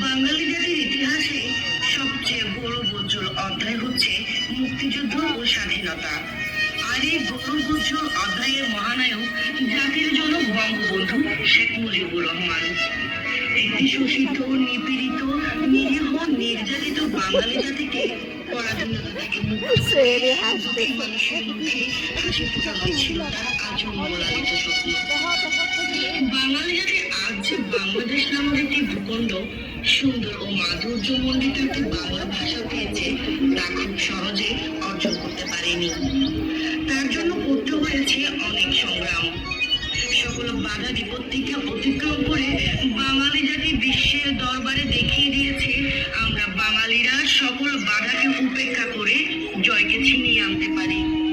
বাঙালি জাতির ইতিহাসে সবচেয়ে গৌরবোজ্জ্বল অধ্যায় হচ্ছে মুক্তিযুদ্ধ ও স্বাধীনতা। আর এই গৌরবোজ্জ্বল অধ্যায়ের মহানায়ক জাতির জনক বঙ্গবন্ধু শেখ মুজিবুর রহমান। একটি শোষিত নিপীড়িত নিরীহ নির্যাতিত বাঙালি জাতিকে পরাধীনতা থেকে মুক্তি মানুষের মুখে হাসি ফোটানো ছিল তার আজন্ম লালিত স্বপ্ন। বাঙালি জাতি আজ বাংলাদেশ নামের একটি ভূখণ্ড, সুন্দর ও মাধুর্যমণ্ডিত একটি বাংলা ভাষা পেয়েছে তা সহজে অর্জন করতে পারেনি। তার জন্য করতে হয়েছে অনেক সংগ্রাম। সকল বাধা বিপত্তিকে অতিক্রম করে বাঙালি জাতি বিশ্বের দরবারে দেখিয়ে দিয়েছে, আমরা বাঙালিরা সকল বাধাকে উপেক্ষা করে জয়কে ছিনিয়ে আনতে পারি।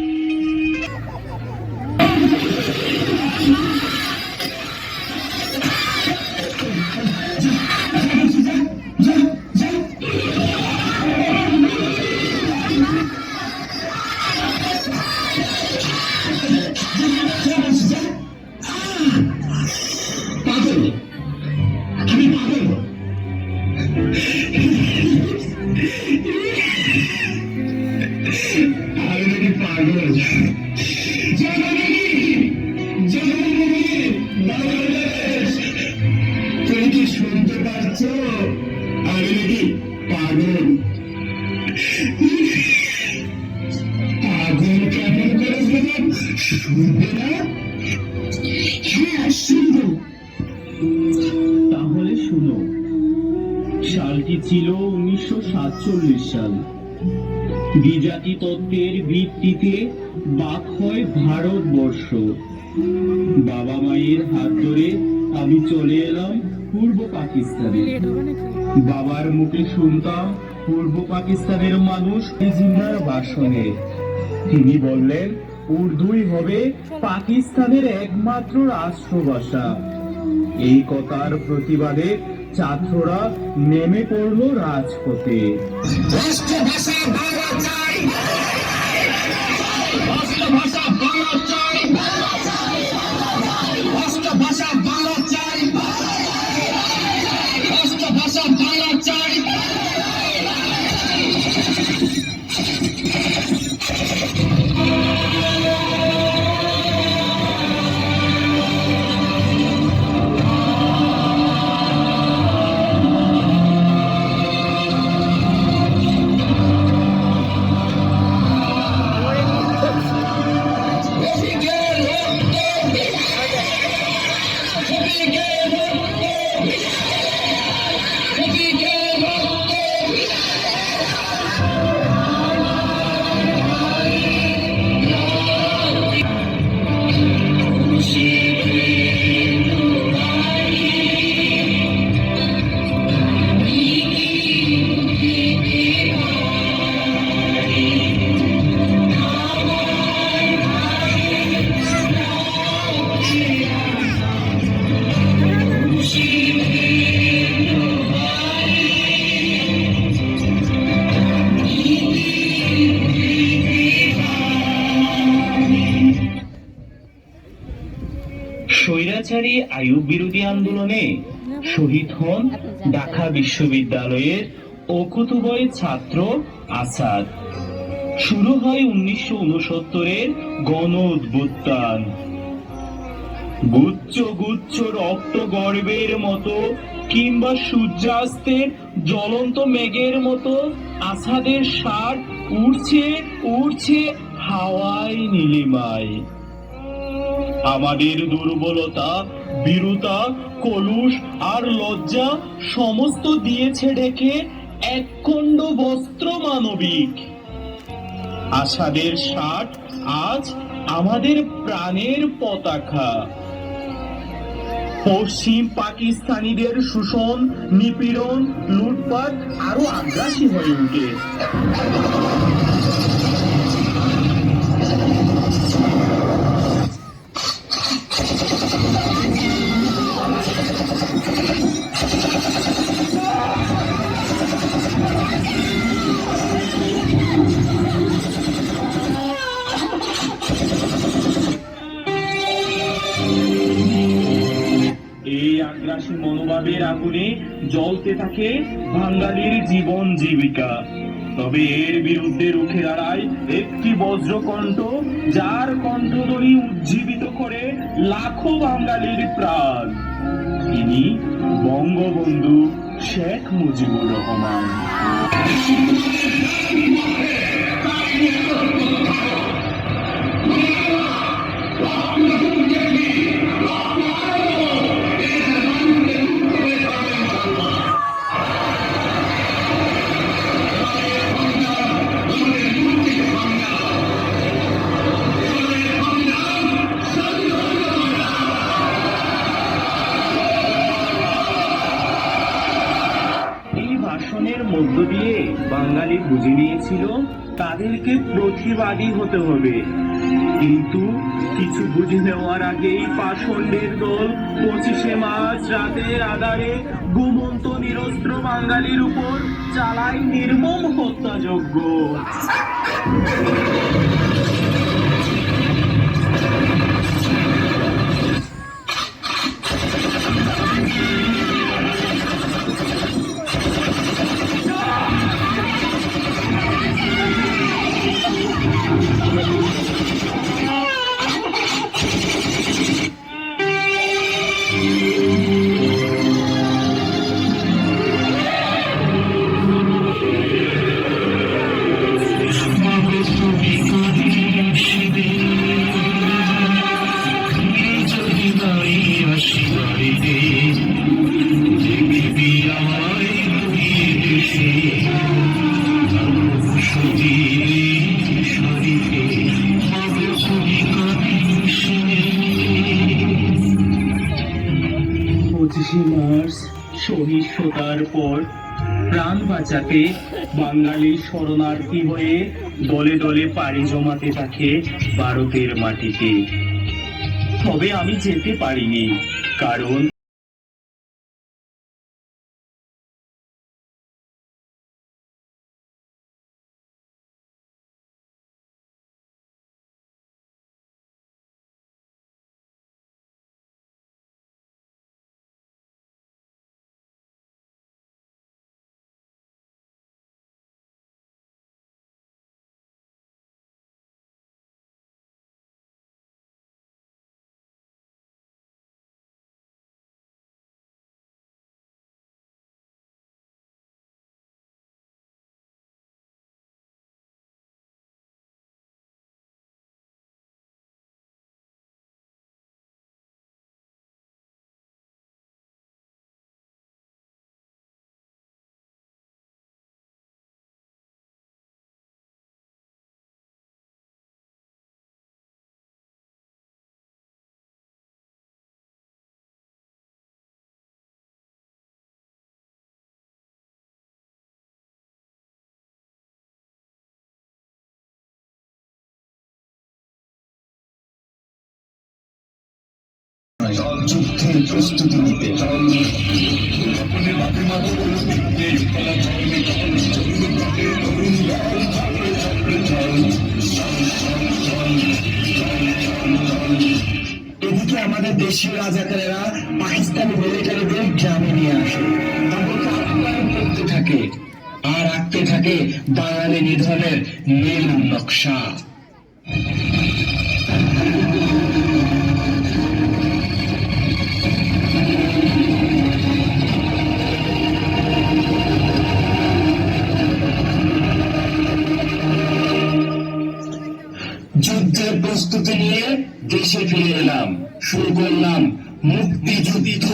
তাহলে শুনো, সালটি ছিল উনিশশো সাতচল্লিশ সাল। দ্বিজাতি তত্ত্বের ভিত্তিতে বাক হয় ভারতবর্ষ। বাবা মায়ের হাত ধরে আমি চলে এলাম পূর্ব পাকিস্তানে। বাবার মুখে শুনতাম পূর্ব পাকিস্তানের মানুষ জিন্নার ভাষণে তিনি বললেন উর্দুই হবে পাকিস্তানের একমাত্র রাষ্ট্রভাষা। এই কথার প্রতিবাদে ছাত্ররা নেমে পড়ল রাজপথে। রাষ্ট্রভাষা স্বৈরাচারী আয়ুব বিরোধী আন্দোলনে শহীদ হন ঢাকা বিশ্ববিদ্যালয়ের অকুতুবয় ছাত্র আসাদ। শুরু হয় উনিশশো উনসত্তরের গণ উদ্বোত্তান গুচ্ছ গুচ্ছ রক্ত গর্বের মতো কিংবা সূর্যাস্তের জ্বলন্ত মেঘের মতো আসাদের সার উড়ছে উড়ছে হাওয়ায় নীলিমায়। আমাদের দুর্বলতা, বীরতা, কলুষ আর লজ্জা সমস্ত দিয়েছে ডেকে একখণ্ড বস্ত্র মানবিক। আশাদের ষাট আজ আমাদের প্রাণের পতাকা। পশ্চিম পাকিস্তানিদের শোষণ, নিপীড়ন, লুটপাট আরও আগ্রাসী হয়ে ওঠে আগ্রাসী আগুনে জ্বলতে থাকে বাঙালির জীবন জীবিকা। তবে এর বিরুদ্ধে রুখে দাঁড়ায় একটি বজ্রকণ্ঠ, যার কণ্ঠধ্বনি উজ্জীবিত করে লাখো বাঙালির প্রাণ। তিনি বঙ্গবন্ধু শেখ মুজিবুর রহমান। দিয়ে বাঙালি বুঝে নিয়েছিল, তাদেরকে প্রতিবাদী হতে হবে। কিন্তু কিছু বুঝে নেওয়ার আগেই পাষণ্ডের দল পঁচিশে মার্চ রাতে আধারে ঘুমন্ত নিরস্ত্র বাঙালির উপর চালায় নির্মম হত্যাযজ্ঞ। পঁচিশে সহিষ্ণুতার পর প্রাণ বাঁচাতে বাঙালি শরণার্থী হয়ে দলে দলে পাড়ি জমাতে থাকে ভারতের মাটিতে। তবে আমি যেতে পারিনি, কারণ এদিকে আমাদের দেশীয় রাজাকারেরা পাকিস্তানি মিলিটারিদের গ্রামে নিয়ে আসে। থাকে আর আঁকতে থাকে বাঙালি নিধনের নীল নকশা। প্রস্তুতি নিয়ে দেশে ফিরে এলাম। শুরু করলাম মুক্তিযুদ্ধ।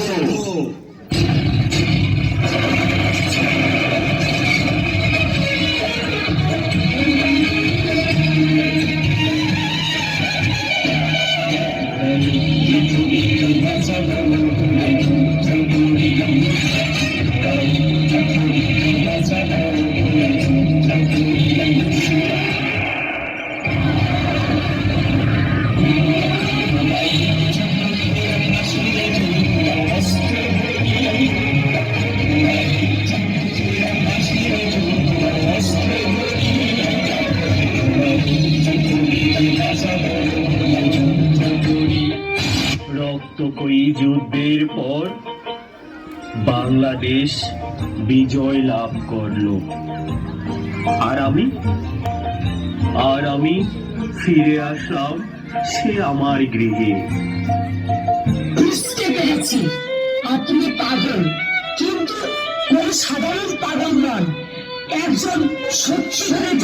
বাংলাদেশ বিজয় লাভ করল। আর আমি? আর আমি ফিরে আসলাম সে আমার গৃহে। বুঝতে পেরেছি। আপনি পাগল, কিন্তু কোন সাধারণ পাগল নন। একজন সত্যিকারের